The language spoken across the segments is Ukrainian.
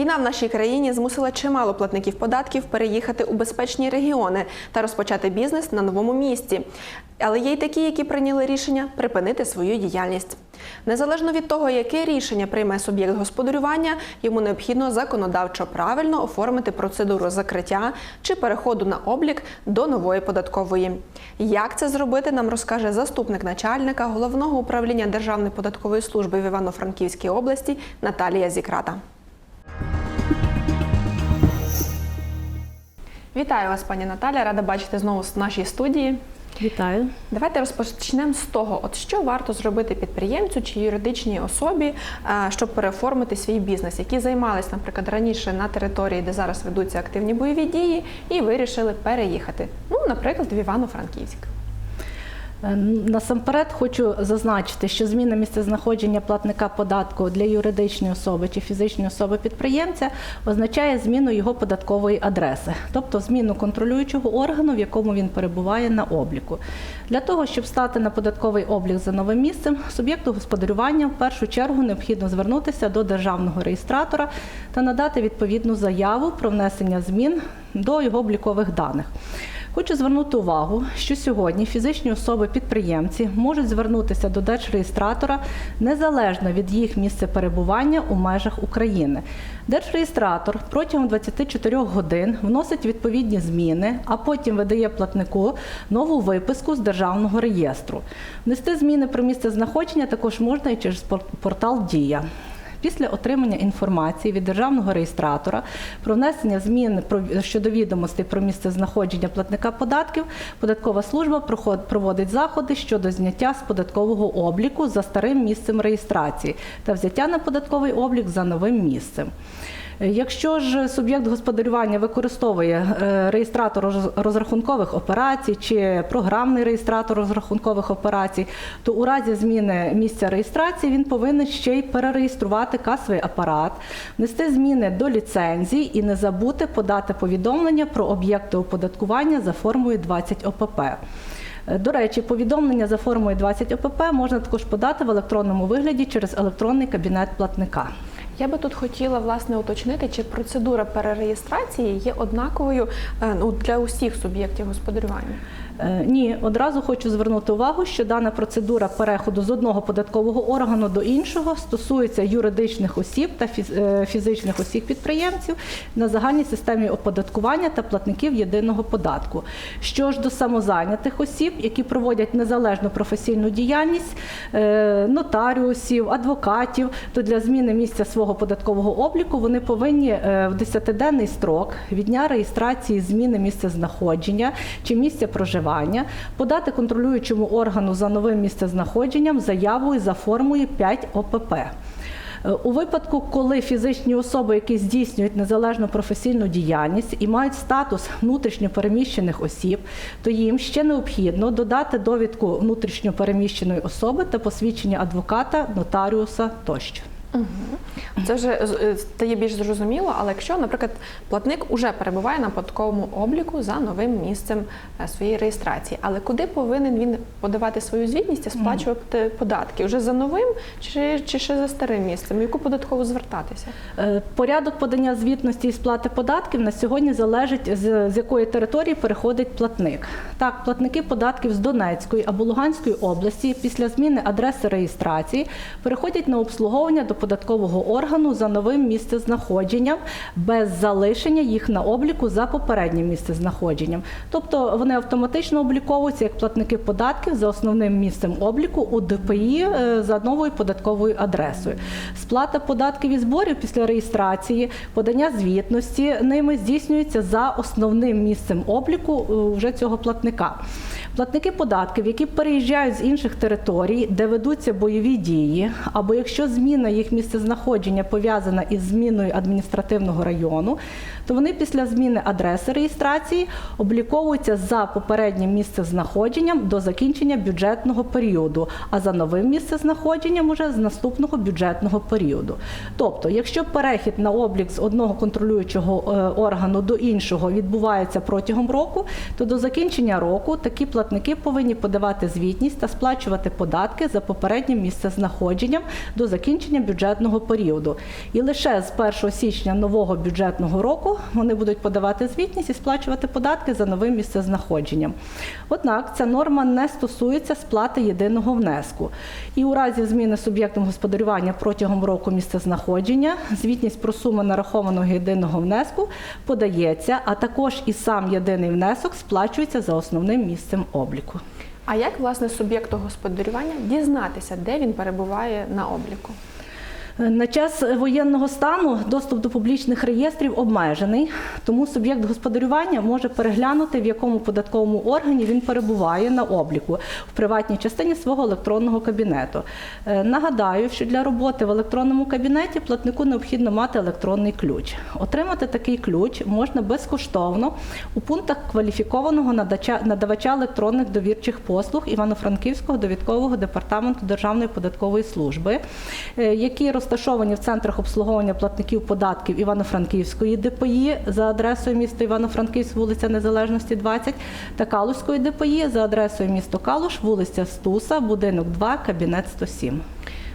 Війна в нашій країні змусила чимало платників податків переїхати у безпечні регіони та розпочати бізнес на новому місці. Але є й такі, які прийняли рішення припинити свою діяльність. Незалежно від того, яке рішення прийме суб'єкт господарювання, йому необхідно законодавчо правильно оформити процедуру закриття чи переходу на облік до нової податкової. Як це зробити, нам розкаже заступник начальника головного управління Державної податкової служби в Івано-Франківській області Наталія Зікрата. Вітаю вас, пані Наталя. Рада бачити знову в нашій студії. Вітаю. Давайте розпочнемо з того, от що варто зробити підприємцю чи юридичній особі, е, щоб переоформити свій бізнес, які займалися, наприклад, раніше на території, де зараз ведуться активні бойові дії, і вирішили переїхати. Ну, наприклад, в Івано-Франківськ. Е, Насамперед хочу зазначити, що зміна місцезнаходження платника податку для юридичної особи чи фізичної особи підприємця означає зміну його податкової адреси, тобто зміну контролюючого органу, в якому він перебуває на обліку. Для того, щоб стати на податковий облік за новим місцем, суб'єкту господарювання в першу чергу необхідно звернутися до державного реєстратора та надати відповідну заяву про внесення змін до його облікових даних. Хочу звернути увагу, що сьогодні фізичні особи-підприємці можуть звернутися до держреєстратора незалежно від їх місця перебування у межах України. Держреєстратор протягом 24 годин вносить відповідні зміни, а потім видає платнику нову виписку з державного реєстру. Внести зміни про місце знаходження також можна і через портал Дія. Після отримання інформації від державного реєстратора про внесення змін щодо відомостей про місце знаходження платника податків, податкова служба проводить заходи щодо зняття з податкового обліку за старим місцем реєстрації та взяття на податковий облік за новим місцем. Якщо ж суб'єкт господарювання використовує е, реєстратор розрахункових операцій чи програмний реєстратор розрахункових операцій, то у разі зміни місця реєстрації він повинен ще й перереєструвати касовий апарат, внести зміни до ліцензій і не забути подати повідомлення про об'єкти оподаткування за формою 20 ОПП. Е, До речі, повідомлення за формою 20 ОПП можна також подати в електронному вигляді через електронний кабінет платника. Я би тут хотіла власне уточнити, чи процедура перереєстрації є однаковою е, ну, для усіх суб'єктів господарювання. Е, Ні, одразу хочу звернути увагу, що дана процедура переходу з одного податкового органу до іншого стосується юридичних осіб та е, фізичних осіб підприємців на загальній системі оподаткування та платників єдиного податку. Що ж до самозайнятих осіб, які проводять незалежну професійну діяльність, е, нотаріусів, адвокатів, то для зміни місця свого податкового обліку вони повинні в 10-денний строк від дня реєстрації зміни місця знаходження чи місця проживання подати контролюючому органу за новим місцезнаходженням заяву за формою 5 ОПП. Е, У випадку, коли фізичні особи, які здійснюють незалежну професійну діяльність і мають статус внутрішньопереміщених осіб, то їм ще необхідно додати довідку внутрішньопереміщеної особи та посвідчення адвоката, нотаріуса тощо. Це вже е, стає більш зрозуміло, але якщо, наприклад, платник уже перебуває на податковому обліку за новим місцем е, своєї реєстрації, але куди повинен він подавати свою звітність і сплачувати податки? Уже за новим чи, чи ще за старим місцем? Яку податкову звертатися? Е, Порядок подання звітності і сплати податків на сьогодні залежить з, з якої території переходить платник. Так, платники податків з Донецької або Луганської області після зміни адреси реєстрації переходять на обслуговування до податкового органу за новим місцезнаходженням без залишення їх на обліку за попереднім місцезнаходженням. Тобто вони автоматично обліковуються як платники податків за основним місцем обліку у ДПІ е, за новою податковою адресою. Сплата податків і зборів після реєстрації, подання звітності ними здійснюється за основним місцем обліку е, вже цього платника. Платники податків, які переїжджають з інших територій, де ведуться бойові дії, або якщо зміна їх місцезнаходження пов'язана із зміною адміністративного району, то вони після зміни адреси реєстрації обліковуються за попереднім місцезнаходженням до закінчення бюджетного періоду, а за новим місцезнаходженням уже з наступного бюджетного періоду. Тобто, якщо перехід на облік з одного контролюючого е, органу до іншого відбувається протягом року, то до закінчення року такі платники платники повинні подавати звітність та сплачувати податки за попереднім місцезнаходженням до закінчення бюджетного періоду. І лише з 1 січня нового бюджетного року вони будуть подавати звітність і сплачувати податки за новим місцезнаходженням. Однак ця норма не стосується сплати єдиного внеску. І у разі зміни суб'єктом господарювання протягом року місцезнаходження звітність про суму нарахованого єдиного внеску подається, а також і сам єдиний внесок сплачується за основним місцем обліку. А як власне суб'єкту господарювання дізнатися, де він перебуває на обліку? На час воєнного стану доступ до публічних реєстрів обмежений, тому суб'єкт господарювання може переглянути, в якому податковому органі він перебуває на обліку в приватній частині свого електронного кабінету. Е, Нагадаю, що для роботи в електронному кабінеті платнику необхідно мати електронний ключ. Отримати такий ключ можна безкоштовно у пунктах кваліфікованого надавача електронних довірчих послуг Івано-Франківського довідкового департаменту Державної податкової служби, е, які розташовані в центрах обслуговування платників податків Івано-Франківської ДПІ за адресою міста Івано-Франківськ, вулиця Незалежності 20 та Калузької ДПІ за адресою місто Калуш, вулиця Стуса, будинок 2, кабінет 107.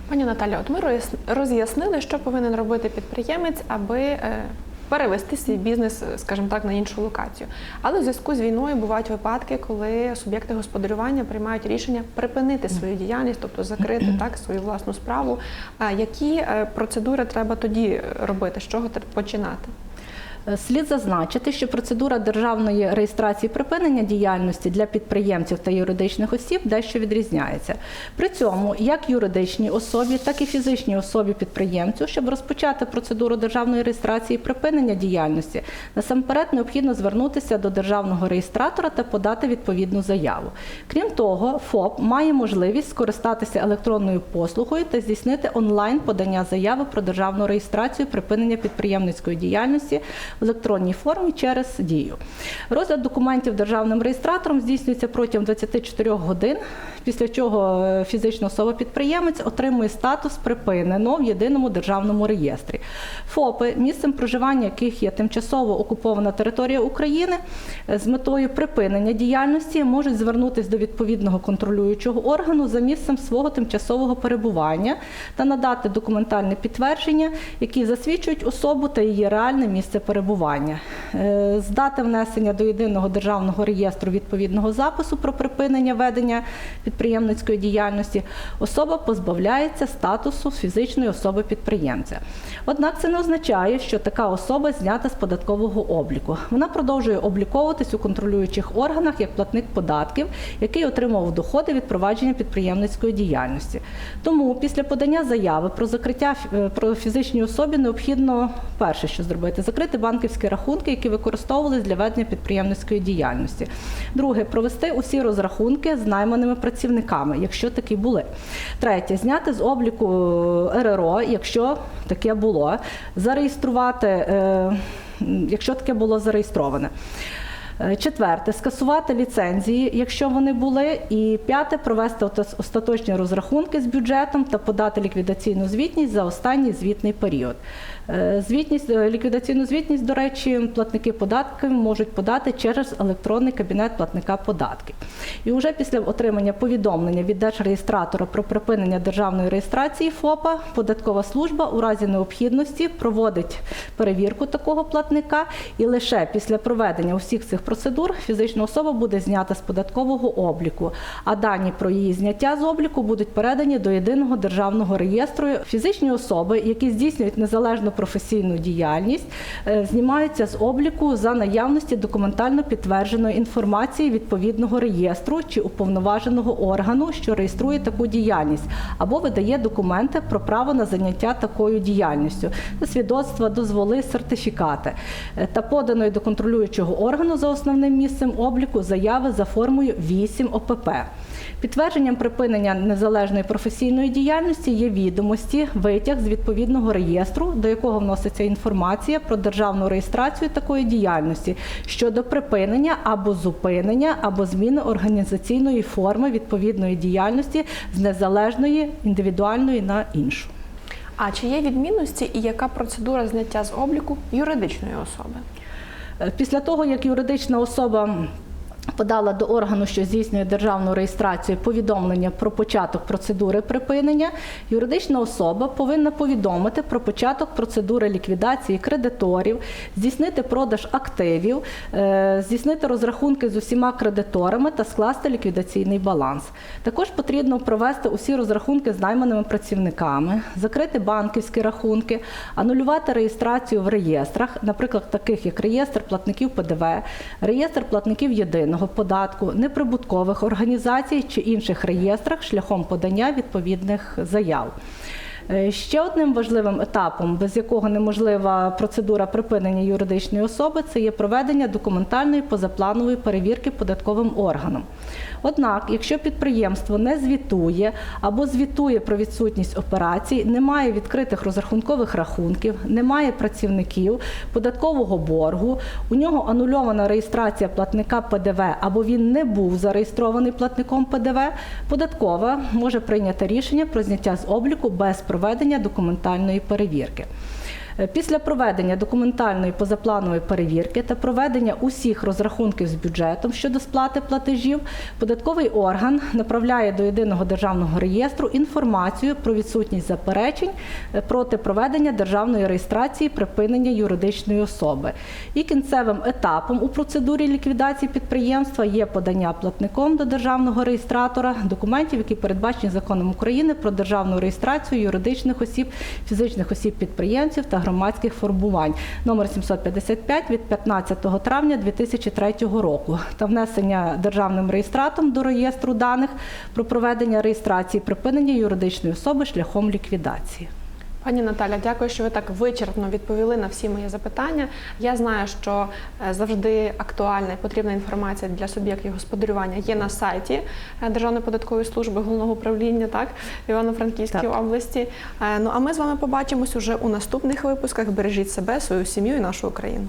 Пані Наталя, от ми роз- роз'яснили, що повинен робити підприємець, аби е, перевести свій бізнес, е, скажімо так, на іншу локацію. Але в зв'язку з війною бувають випадки, коли суб'єкти господарювання приймають рішення припинити свою діяльність, тобто закрити так свою власну справу. Які е, процедури треба тоді робити? З чого починати? Е, Слід зазначити, що процедура державної реєстрації припинення діяльності для підприємців та юридичних осіб дещо відрізняється. При цьому як юридичній особі, так і фізичній особі підприємцю, щоб розпочати процедуру державної реєстрації припинення діяльності, насамперед необхідно звернутися до державного реєстратора та подати відповідну заяву. Крім того, ФОП має можливість скористатися електронною послугою та здійснити онлайн подання заяви про державну реєстрацію припинення підприємницької діяльності в електронній формі через дію. Розгляд документів державним реєстратором здійснюється протягом 24 годин, після чого е, фізична особа-підприємець отримує статус припинено в єдиному державному реєстрі. ФОПи, місцем проживання яких є тимчасово окупована територія України, е, з метою припинення діяльності можуть звернутися до відповідного контролюючого органу за місцем свого тимчасового перебування та надати документальне підтвердження, які засвідчують особу та її реальне місце перебування. Е, З дати внесення до єдиного державного реєстру відповідного запису про припинення ведення підприємницької діяльності особа позбавляється статусу фізичної особи підприємця. Однак це не означає, що така особа знята з податкового обліку. Вона продовжує обліковуватись у контролюючих органах як платник податків, який отримав доходи від провадження підприємницької діяльності. Тому після подання заяви про закриття е, про фізичній особі необхідно перше, що зробити, закрити банківські рахунки, які використовувались для ведення підприємницької діяльності. Друге, провести усі розрахунки з найманими працівниками, якщо такі були. Третє, зняти з обліку е, РРО, якщо таке було, зареєструвати, е, якщо таке було зареєстроване. Е, Четверте скасувати ліцензії, якщо вони були. І п'яте провести остаточні розрахунки з бюджетом та подати ліквідаційну звітність за останній звітний період. Е, Звітність е, ліквідаційну звітність, до речі, платники податків можуть подати через електронний кабінет платника податків. І вже після отримання повідомлення від держреєстратора про припинення державної реєстрації ФОПа, податкова служба у разі необхідності проводить перевірку такого платника, і лише після проведення усіх цих процедур фізична особа буде знята з податкового обліку, а дані про її зняття з обліку будуть передані до єдиного державного реєстру. Фізичні особи, які здійснюють незалежну професійну діяльність, е, знімаються з обліку за наявності документально підтвердженої інформації відповідного реєстру чи уповноваженого органу, що реєструє таку діяльність, або видає документи про право на заняття такою діяльністю, свідоцтва, дозволи, сертифікати Е, та поданої до контролюючого органу за основним місцем обліку заяви за формою 8 ОПП. Підтвердженням припинення незалежної професійної діяльності є відомості, витяг з відповідного реєстру, до якого вноситься інформація про державну реєстрацію такої діяльності щодо припинення або зупинення, або зміни організаційної форми відповідної діяльності з незалежної індивідуальної на іншу. А чи є відмінності і яка процедура зняття з обліку юридичної особи? Е, Після того, як юридична особа Подала до органу, що здійснює державну реєстрацію, повідомлення про початок процедури припинення. Юридична особа повинна повідомити про початок процедури ліквідації кредиторів, здійснити продаж активів, е, здійснити розрахунки з усіма кредиторами та скласти ліквідаційний баланс. Також потрібно провести усі розрахунки з найманими працівниками, закрити банківські рахунки, анулювати реєстрацію в реєстрах, наприклад, таких як реєстр платників ПДВ, реєстр платників єдиного податку, неприбуткових організацій чи інших реєстрах шляхом подання відповідних заяв. Е, Ще одним важливим етапом, без якого неможлива процедура припинення юридичної особи, це є проведення документальної позапланової перевірки податковим органом. Однак, якщо підприємство не звітує або звітує про відсутність операцій, немає відкритих розрахункових рахунків, немає працівників, податкового боргу, у нього анульована реєстрація платника ПДВ або він не був зареєстрований платником ПДВ, податкова може прийняти рішення про зняття з обліку без проведення документальної перевірки. Е, Після проведення документальної позапланової перевірки та проведення усіх розрахунків з бюджетом щодо сплати платежів, податковий орган направляє до єдиного державного реєстру інформацію про відсутність заперечень е, проти проведення державної реєстрації припинення юридичної особи. І кінцевим етапом у процедурі ліквідації підприємства є подання платником до державного реєстратора документів, які передбачені законом України про державну реєстрацію юридичних осіб, фізичних осіб підприємців та громадських формувань номер 755 від 15 травня 2003 року та внесення державним реєстратом до реєстру даних про проведення реєстрації припинення юридичної особи шляхом ліквідації. Пані Наталя, дякую, що ви так вичерпно відповіли на всі мої запитання. Я знаю, що е, завжди актуальна і потрібна інформація для суб'єктів господарювання є на сайті е, Державної податкової служби головного управління, так в Івано-Франківській області. Е, Ну а ми з вами побачимось уже у наступних випусках. Бережіть себе, свою сім'ю і нашу Україну.